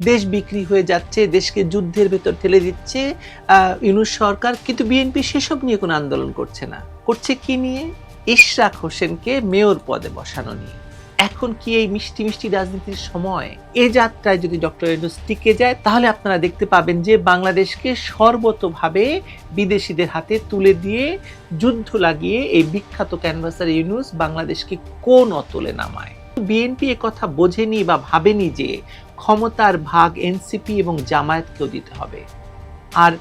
দেশ বিক্রি হয়ে যাচ্ছে, দেশকে যুদ্ধের ভেতর ঠেলে দিচ্ছে ইউনূস সরকার, কিন্তু বিএনপি সেসব নিয়ে কোনো আন্দোলন করছে না। করছে কি নিয়ে? ইশরাক হোসেনকে মেয়র পদে বসানো নিয়ে। এখন কি এই মিষ্টি মিষ্টি রাজনীতির সময়? এ যাত্রায় যদি ডক্টর ইউনুস টিকে যায়, তাহলে আপনারা দেখতে পাবেন যে বাংলাদেশকে সর্বতভাবে বিদেশিদের হাতে তুলে দিয়ে যুদ্ধ লাগিয়ে এই বিখ্যাত ক্যানভাসার ইউনুস বাংলাদেশকে কোন অতলে নামায়। বিএনপি কথা বোঝেনি বা ভাবেনি যে ক্ষমতার ভাগ এনসিপি এবং জামায়াতকেও দিতে হবে। আর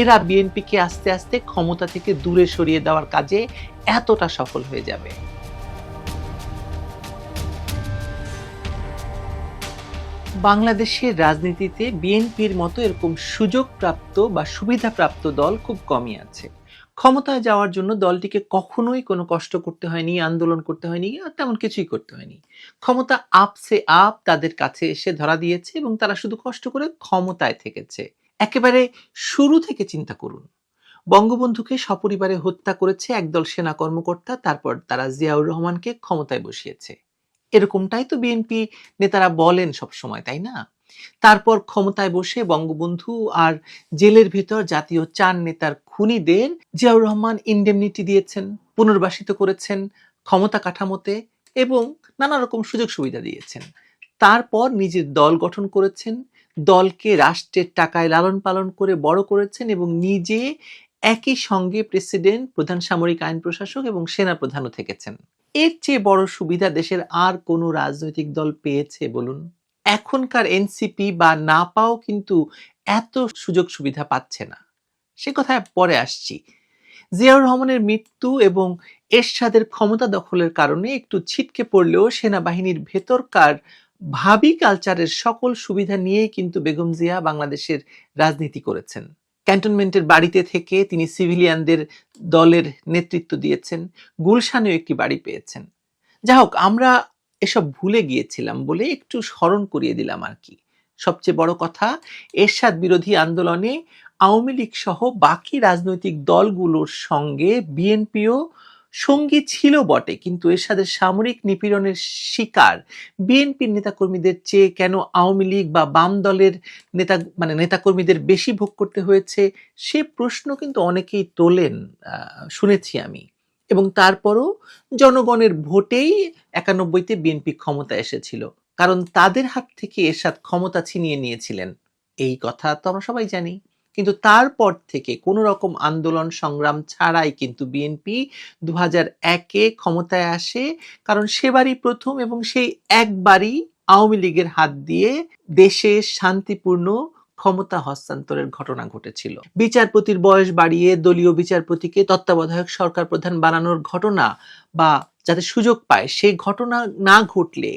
এরা বিএনপিকে আস্তে আস্তে ক্ষমতা থেকে দূরে সরিয়ে দেওয়ার কাজে এতটা সফল হয়ে যাবে। বাংলাদেশের রাজনীতিতে বিএনপির মতো এরকম সুযোগপ্রাপ্ত বা সুবিধাপ্রাপ্ত দল খুব কমই আছে। ক্ষমতায় যাওয়ার জন্য দলটিকে কখনোই কোনো কষ্ট করতে হয়নি, আন্দোলন করতে হয়নি আর তেমন কিছুই করতে হয়নি। ক্ষমতা আপসে আপ তাদের কাছে এসে ধরা দিয়েছে এবং তারা শুধু কষ্ট করে ক্ষমতায় থেকেছে। একেবারে শুরু থেকে চিন্তা করুন। বঙ্গবন্ধুকে সপরিবারে হত্যা করেছে একদল সেনা কর্মকর্তা, তারপর তারা জিয়াউর রহমানকে ক্ষমতায় বসিয়েছে। এরকমটাই তো বিএনপি নেতারা বলেন সব সময় তাই না? তারপর ক্ষমতায় বসে বঙ্গবন্ধু আর জেলের ভেতর জাতীয় চার নেতার খুনিদের জিয়াউর রহমান ইন্ডেমনিটি দিয়েছেন, পুনর্বাসিত করেছেন, ক্ষমতা কাঠামোতে এবং নানা রকম সুযোগ সুবিধা দিয়েছেন। তারপর নিজের দল গঠন করেছেন, দলকে রাষ্ট্রের টাকায় লালন পালন করে বড় করেছেন এবং নিজে একই সঙ্গে প্রেসিডেন্ট, প্রধান সামরিক আইন প্রশাসক এবং সেনা প্রধানও থেকেছেন। এর চেয়ে বড় সুবিধা দেশের আর কোনো রাজনৈতিক দল পেয়েছে বলুন। এখনকার এনসিপি বা না পাও কিন্তু এত সুযোগ সুবিধা পাচ্ছে না। সে কথায় পরে আসছি। জিয়াউর রহমানের মৃত্যু এবং এরশাদের ক্ষমতা দখলের কারণে একটু ছিটকে পড়লেও সেনাবাহিনীর ভেতরকার ভাবি কালচারের সকল সুবিধা নিয়েই কিন্তু বেগম জিয়া বাংলাদেশের রাজনীতি করেছেন। ক্যান্টনমেন্টের বাড়িতে থেকে তিনি সিভিলিয়ানদের দলের নেতৃত্ব দিয়েছেন, গুলশানেও একটি বাড়ি পেয়েছেন। যাই হোক আমরা এসব ভুলে গিয়েছিলাম বলে একটু স্মরণ করিয়ে দিলাম আর কি। সবচেয়ে বড় কথা, এরশাদ বিরোধী আন্দোলনে আওয়ামী লীগ সহ বাকি রাজনৈতিক দলগুলোর সঙ্গে বিএনপিও সঙ্গী ছিল বটে, কিন্তু এরশাদের সামরিক নিপীড়নের শিকার বিএনপির নেতাকর্মীদের চেয়ে কেন আওয়ামী লীগ বা বাম দলের নেতা মানে নেতাকর্মীদের বেশি ভোগ করতে হয়েছে, সে প্রশ্ন কিন্তু অনেকেই তোলেন শুনেছি আমি। এবং তারপরও জনগণের ভোটেই একানব্বইতে বিএনপি ক্ষমতা এসেছিল। কারণ তাদের হাত থেকে এরশাদ ক্ষমতা ছিনিয়ে নিয়েছিলেন। এই কথা তো আমরা সবাই জানি। কিন্তু তারপর থেকে কোনো রকম আন্দোলন সংগ্রাম ছাড়াই কিন্তু বিএনপি দু হাজার একে ক্ষমতায় আসে। কারণ সেবারই প্রথম এবং সেই একবারই আওয়ামী লীগের হাত দিয়ে দেশে শান্তিপূর্ণ ক্ষমতা হস্তান্তরের ঘটনা ঘটেছিল। বিচারপতির বয়স বাড়িয়ে দলীয় বিচারপতিকে তত্ত্বাবধায়ক সরকার প্রধান বানানোর ঘটনা বা যাতে সুযোগ পায়, সেই ঘটনা না ঘটলে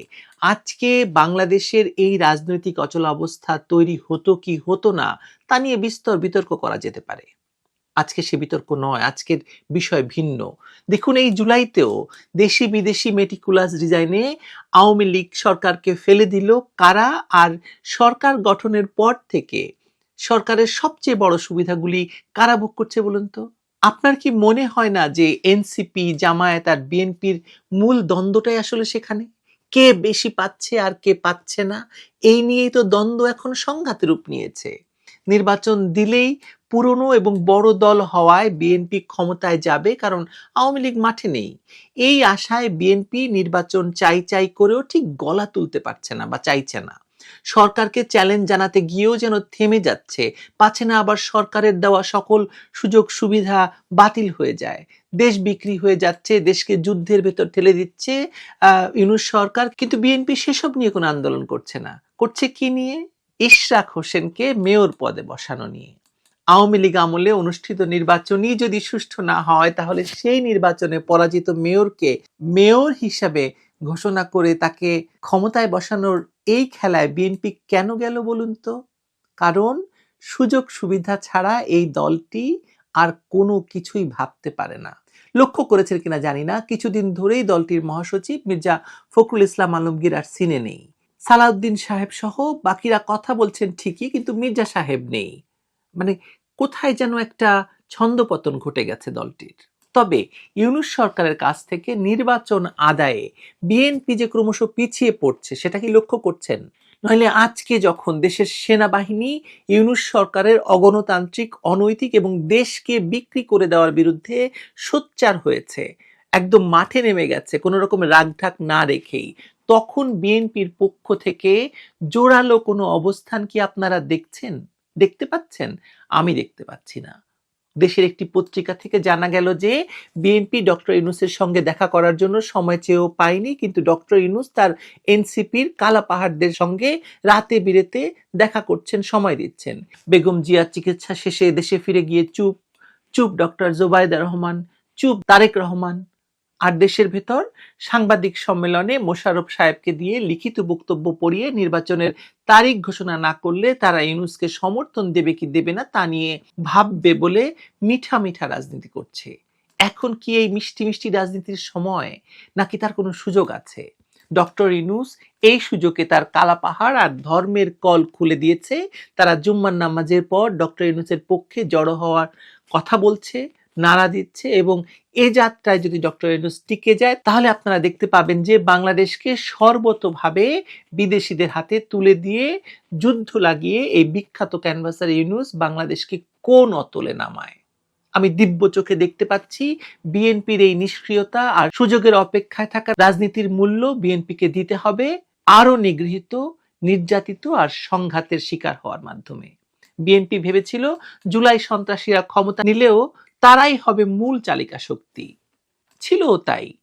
আজকে বাংলাদেশের এই রাজনৈতিক অচল অবস্থা তৈরি হতো কি হতো না, তা নিয়ে বিস্তর বিতর্ক করা যেতে পারে। আজকে সে বিতর্ক নয়, আজকের বিষয় ভিন্ন। দেখুন, এই জুলাইতেও দেশি বিদেশি মেটিকুলাস ডিজাইনে আওয়ামী লীগ সরকারকে ফেলে দিল কারা আর সরকার গঠনের পর থেকে সরকারের সবচেয়ে বড় সুবিধাগুলি কারা ভোগ করছে বলুন তো? আপনার কি মনে হয় না যে এনসিপি জামায়াত আর বিএনপির মূল দ্বন্দ্বটাই আসলে সেখানে? কে বেশি পাচ্ছে আর কে পাচ্ছে না? এই নিয়েই তো দ্বন্দ্ব এখন সংঘাত রূপ নিয়েছে। নির্বাচন দিলেই পুরনো এবং বড় দল হওয়ায় বিএনপি ক্ষমতায় যাবে কারণ আওয়ামী লীগ মাঠে নেই। এই আশায় বিএনপি নির্বাচন চাই চাই করেও ঠিক গলা তুলতে পারছে না বা চাইছে না। সরকারকে চ্যালেঞ্জ জানাতে গিয়েও যেন থেমে যাচ্ছে, পাচ্ছে না আবার সরকারের দেওয়া সকল সুযোগ সুবিধা বাতিল হয়ে যায়। দেশ বিক্রি হয়ে যাচ্ছে, দেশকে যুদ্ধের ভেতর ঠেলে দিচ্ছে ইউনূস সরকার, কিন্তু বিএনপি সেসব নিয়ে কোনো আন্দোলন করছে না। করছে কি নিয়ে? ইশরাক হোসেনকে মেয়র পদে বসানো নিয়ে। আওয়ামী লীগ আমলে অনুষ্ঠিত নির্বাচনই যদি সুষ্ঠু না হয়, তাহলে সেই নির্বাচনে পরাজিত মেয়রকে মেয়র হিসাবে ঘোষণা করে তাকে ক্ষমতায় বসানোর এই খেলায় বিএনপি কেন গেল বলুন তো? কারণ সুযোগ সুবিধা ছাড়া এই দলটি আর কোনো কিছুই ভাবতে পারে না। লক্ষ্য করেছেন কিনা জানি না, কিছুদিন ধরেই দলটির মহাসচিব মির্জা ফখরুল ইসলাম আলমগীর আর সিনে নেই। সালাউদ্দিন সাহেব সহ বাকিরা কথা বলছেন ঠিকই, কিন্তু মির্জা সাহেব নেই। মানে কোথায় যেন একটা ছন্দপতন ঘটে গেছে দলটির। তবে ইউনুস সরকারের কাছ থেকে নির্বাচন আদায়ে বিএনপি যে ক্রমশ পিছিয়ে পড়ছে, সেটা কি লক্ষ্য করছেন? নইলে আজকে যখন দেশের সেনাবাহিনী ইউনুস সরকারের অগণতান্ত্রিক, অনৈতিক এবং দেশকে বিক্রি করে দেওয়ার বিরুদ্ধে সোচ্চার হয়েছে, একদম মাঠে নেমে গেছে, কোনো রকম রাগঢাক না রেখেই, তখন বিএনপির পক্ষ থেকে জোরালো কোনো অবস্থান কি আপনারা দেখছেন? দেখতে পাচ্ছেন? আমি দেখতে পাচ্ছি না। দেশের একটি পত্রিকা থেকে জানা গেল যে বিএনপি ডক্টর ইউনুসের সঙ্গে দেখা করার জন্য সময় চেয়েও পায়নি, কিন্তু ডক্টর ইউনুস তার এনসিপির কালা পাহাড়দের সঙ্গে রাতে বিরেতে দেখা করছেন, সময় দিচ্ছেন। বেগম জিয়ার চিকিৎসা শেষে দেশে ফিরে গিয়ে চুপ চুপ ডক্টর জোবায়দা রহমান, চুপ তারেক রহমান আর দেশের ভেতর সাংবাদিক সম্মেলনে মোশাররফ সাহেবকে দিয়ে লিখিত বক্তব্য পড়িয়ে নির্বাচনের তারিখ ঘোষণা না করলে তারা ইউনুসকে সমর্থন দেবে কি দেবে না তা নিয়ে ভাববে বলে মিঠা মিঠা রাজনীতি করছে। এখন কি এই মিষ্টি মিষ্টি রাজনীতির সময়? নাকি তার কোনো সুযোগ আছে? ডক্টর ইনুস এই সুযোগে তার কালা পাহাড় আর ধর্মের কল খুলে দিয়েছে। তারা জুম্মার নামাজের পর ডক্টর ইনুসের পক্ষে জড়ো হওয়ার কথা বলছে। নাড়া দিচ্ছে এবং এ যাত্রায় যদি ডক্টর ইউনুস টিকে যায়, তাহলে আপনারা দেখতে পাবেন যে বাংলাদেশকে সর্বতভাবে বিদেশিদের হাতে তুলে দিয়ে যুদ্ধ লাগিয়ে এই বিখ্যাত ক্যানভাসার ইউনুস বাংলাদেশকে কোন অতলে নামায়। আমি দিব্য চোখে দেখতে পাচ্ছি বিএনপির এই নিষ্ক্রিয়তা আর সুযোগের অপেক্ষায় থাকা রাজনীতির মূল্য বিএনপিকে দিতে হবে আরও নিগৃহীত, নির্যাতিত আর সংঘাতের শিকার হওয়ার মাধ্যমে। বিএনপি ভেবেছিল জুলাই সন্ত্রাসীরা ক্ষমতা নিলেও তারাই হবে মূল চালিকা শক্তি। ছিল তাই।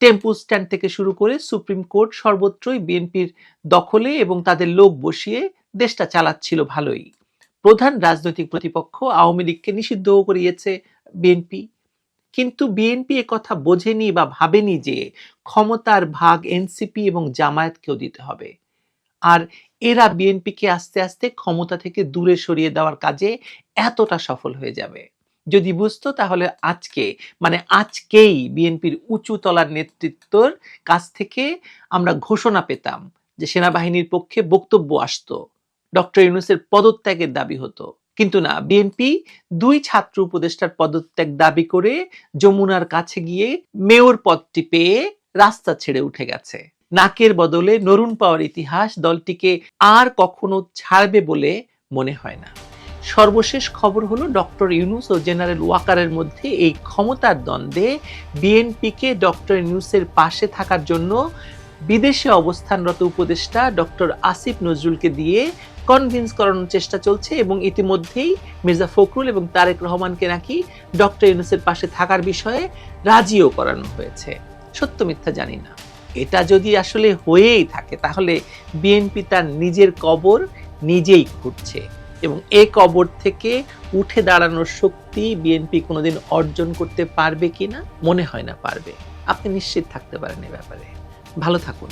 টেম্পু স্ট্যান্ড থেকে শুরু করে সুপ্রিম কোর্ট সর্বত্রই বিএনপির দখলে এবং তাদের লোক বসিয়ে দেশটা চালাচ্ছিল ভালোই। প্রধান রাজনৈতিক প্রতিপক্ষ আওয়ামী লীগকে নিষিদ্ধ করিয়েছে বিএনপি। কিন্তু বিএনপি কথা বোঝেনি বা ভাবেনি যে ক্ষমতার ভাগ এনসিপি এবং জামায়াতকেও দিতে হবে। আর এরা বিএনপিকে আস্তে আস্তে ক্ষমতা থেকে দূরে সরিয়ে দেওয়ার কাজে এতটা সফল হয়ে যাবে। যদি বুঝতো তাহলে আজকে মানে আজকেই বিএনপির উঁচু তলার নেতৃত্বর কাছ থেকে আমরা ঘোষণা পেতাম যে সেনাবাহিনীর পক্ষে বক্তব্য আসতো, ডক্টর ইউনুসের পদত্যাগের দাবি হতো। কিন্তু না, বিএনপি দুই ছাত্র উপদেষ্টার পদত্যাগ দাবি করে যমুনার কাছে গিয়ে মেয়র পদটি পেয়ে রাস্তা ছেড়ে উঠে গেছে। নাকের বদলে নরুন পাওয়ার ইতিহাস দলটিকে আর কখনো ছাড়বে বলে মনে হয় না। সর্বশেষ খবর হলো ডক্টর ইউনুস ও জেনারেল ওয়াকারের মধ্যে এই ক্ষমতার দ্বন্দ্বে বিএনপিকে ডক্টর ইউনুসের পাশে থাকার জন্য বিদেশে অবস্থানরত উপদেষ্টা ডক্টর আসিফ নজরুলকে দিয়ে কনভিন্স করানোর চেষ্টা চলছে এবং ইতিমধ্যেই মির্জা ফখরুল এবং তারেক রহমানকে নাকি ডক্টর ইউনুসের পাশে থাকার বিষয়ে রাজিও করানো হয়েছে। সত্য মিথ্যা জানি না। এটা যদি আসলে হয়েই থাকে, তাহলে বিএনপি তার নিজের কবর নিজেই খুঁড়ছে। এবং এ কবর থেকে উঠে দাঁড়ানোর শক্তি বিএনপি কোনোদিন অর্জন করতে পারবে কি না মনে হয় না পারবে। আপনি নিশ্চিত থাকতে পারেন এ ব্যাপারে। ভালো থাকুন।